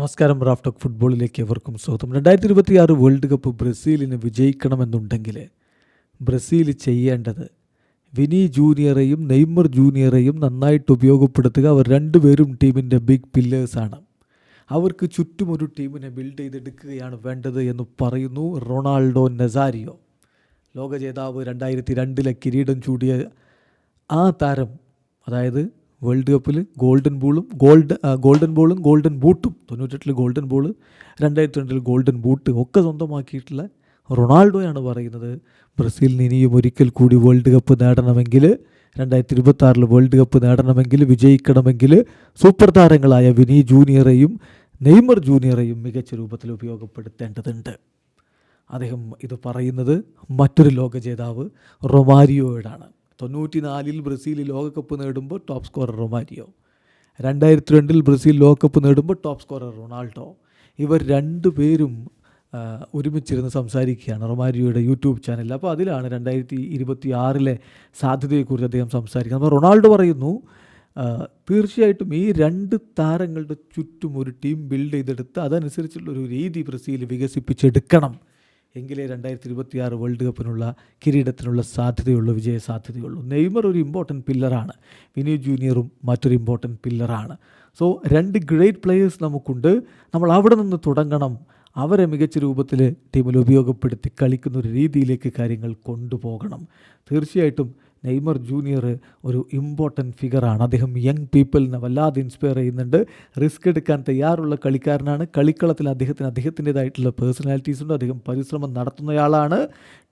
നമസ്കാരം Raf talk ഫുട്ബോളിലേക്ക് എവർക്കും സ്വാഗതം. രണ്ടായിരത്തി ഇരുപത്തിയാറ് വേൾഡ് കപ്പ് ബ്രസീലിന് വിജയിക്കണമെന്നുണ്ടെങ്കിൽ ബ്രസീൽ ചെയ്യേണ്ടത് വിനി ജൂനിയറെയും നെയ്മർ ജൂനിയറെയും നന്നായിട്ട് ഉപയോഗപ്പെടുത്തുക. അവർ രണ്ടുപേരും ടീമിന്റെ ബിഗ് പില്ലേഴ്സാണ് അവർക്ക് ചുറ്റും ഒരു ടീമിനെ ബിൽഡ് ചെയ്തെടുക്കുകയാണ് വേണ്ടത് എന്ന് പറയുന്നു റൊണാൾഡോ നസാരിയോ. ലോക ജേതാവ് രണ്ടായിരത്തി രണ്ടിലെ കിരീടം ചൂടിയ ആ താരം അതായത് വേൾഡ് കപ്പിൽ ഗോൾഡൻ ബോളും ഗോൾഡ് ഗോൾഡൻ ബോളും ഗോൾഡൻ ബൂട്ടും. തൊണ്ണൂറ്റെട്ടിൽ ഗോൾഡൻ ബോൾ രണ്ടായിരത്തി രണ്ടിൽ ഗോൾഡൻ ബൂട്ട് ഒക്കെ സ്വന്തമാക്കിയിട്ടുള്ള റൊണാൾഡോയാണ് പറയുന്നത്. ബ്രസീലിന് ഇനിയും ഒരിക്കൽ കൂടി വേൾഡ് കപ്പ് നേടണമെങ്കിൽ രണ്ടായിരത്തി ഇരുപത്താറിൽ വേൾഡ് കപ്പ് നേടണമെങ്കിൽ വിജയിക്കണമെങ്കിൽ സൂപ്പർ താരങ്ങളായ വിനി ജൂനിയറെയും നെയ്മർ ജൂനിയറെയും മികച്ച രൂപത്തിൽ ഉപയോഗപ്പെടുത്തേണ്ടതുണ്ട്. അദ്ദേഹം ഇത് പറയുന്നത് മറ്റൊരു ലോക ജേതാവ് റൊമാരിയോയോടാണ്. തൊണ്ണൂറ്റിനാലിൽ ബ്രസീൽ ലോകകപ്പ് നേടുമ്പോൾ ടോപ്പ് സ്കോറർ റൊമാരിയോ രണ്ടായിരത്തി രണ്ടിൽ ബ്രസീൽ ലോകകപ്പ് നേടുമ്പോൾ ടോപ്പ് സ്കോറർ റൊണാൾഡോ. ഇവർ രണ്ടുപേരും പേരും ഒരുമിച്ചിരുന്ന് സംസാരിക്കുകയാണ് റൊമാരിയോയുടെ യൂട്യൂബ് ചാനലിൽ. അപ്പോൾ അതിലാണ് രണ്ടായിരത്തി ഇരുപത്തി ആറിലെ സാധ്യതയെക്കുറിച്ച് അദ്ദേഹം സംസാരിക്കുന്നത്. അപ്പോൾ റൊണാൾഡോ പറയുന്നു തീർച്ചയായിട്ടും ഈ രണ്ട് താരങ്ങളുടെ ചുറ്റും ഒരു ടീം ബിൽഡ് ചെയ്തെടുത്ത് അതനുസരിച്ചുള്ള ഒരു രീതി ബ്രസീൽ വികസിപ്പിച്ചെടുക്കണം. എങ്കിലേ രണ്ടായിരത്തി ഇരുപത്തി ആറ് വേൾഡ് കപ്പിനുള്ള കിരീടത്തിനുള്ള സാധ്യതയുള്ളൂ വിജയ സാധ്യതയുള്ളൂ. നെയ്മർ ഒരു ഇമ്പോർട്ടന്റ് പില്ലറാണ് വിനീ ജൂനിയറും മറ്റൊരു ഇമ്പോർട്ടന്റ് പില്ലറാണ് സോ രണ്ട് ഗ്രേറ്റ് പ്ലെയേഴ്സ് നമുക്കുണ്ട്. നമ്മൾ അവിടെ നിന്ന് തുടങ്ങണം. അവരെ മികച്ച രൂപത്തിൽ ടീമിൽ ഉപയോഗപ്പെടുത്തി കളിക്കുന്ന ഒരു രീതിയിലേക്ക് കാര്യങ്ങൾ കൊണ്ടുപോകണം. തീർച്ചയായിട്ടും നെയ്മർ ജൂനിയർ ഒരു ഇമ്പോർട്ടന്റ് ഫിഗറാണ് അദ്ദേഹം യങ് പീപ്പിളിനെ വല്ലാതെ ഇൻസ്പയർ ചെയ്യുന്നുണ്ട്. റിസ്ക് എടുക്കാൻ തയ്യാറുള്ള കളിക്കാരനാണ്. കളിക്കളത്തിൽ അദ്ദേഹത്തിന് അദ്ദേഹത്തിന്റെതായിട്ടുള്ള പേഴ്സണാലിറ്റീസ് ഉണ്ട്. അദ്ദേഹം പരിശ്രമം നടത്തുന്നയാളാണ്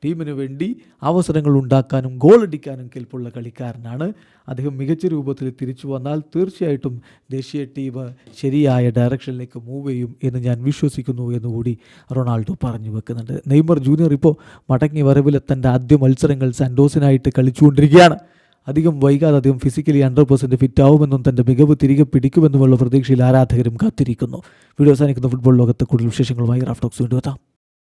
ടീമിന് വേണ്ടി അവസരങ്ങൾ ഉണ്ടാക്കാനും ഗോൾ അടിക്കാനും കെൽപ്പുള്ള കളിക്കാരനാണ്. അദ്ദേഹം മികച്ച രൂപത്തിൽ തിരിച്ചു വന്നാൽ തീർച്ചയായിട്ടും ദേശീയ ടീം ശരിയായ ഡയറക്ഷനിലേക്ക് മൂവ് ചെയ്യും എന്ന് ഞാൻ വിശ്വസിക്കുന്നു എന്നുകൂടി റൊണാൾഡോ പറഞ്ഞു വെക്കുന്നുണ്ട്. നെയ്മർ ജൂനിയർ ഇപ്പോൾ മടങ്ങി വരവിലെ തന്റെ ആദ്യ മത്സരങ്ങൾ സാൻഡോസിനായിട്ട് കളിച്ചുകൊണ്ടിരിക്കുകയാണ്. അധികം വൈകാതെ അദ്ദേഹം ഫിസിക്കലി ഹൺഡ്രഡ് പെർസെന്റ് ഫിറ്റ് ആവുമെന്നും തന്റെ മികവ് തിരികെ പിടിക്കുമെന്നുമുള്ള പ്രതീക്ഷയിൽ ആരാധകരും കാത്തിരിക്കുന്നു. വീഡിയോ അവസാനിക്കുന്ന ഫുട്ബോൾ ലോകത്തെ കൂടുതൽ വിശേഷങ്ങളുമായി റാഫ്റ്റോക്സ് വീണ്ടും എത്താം.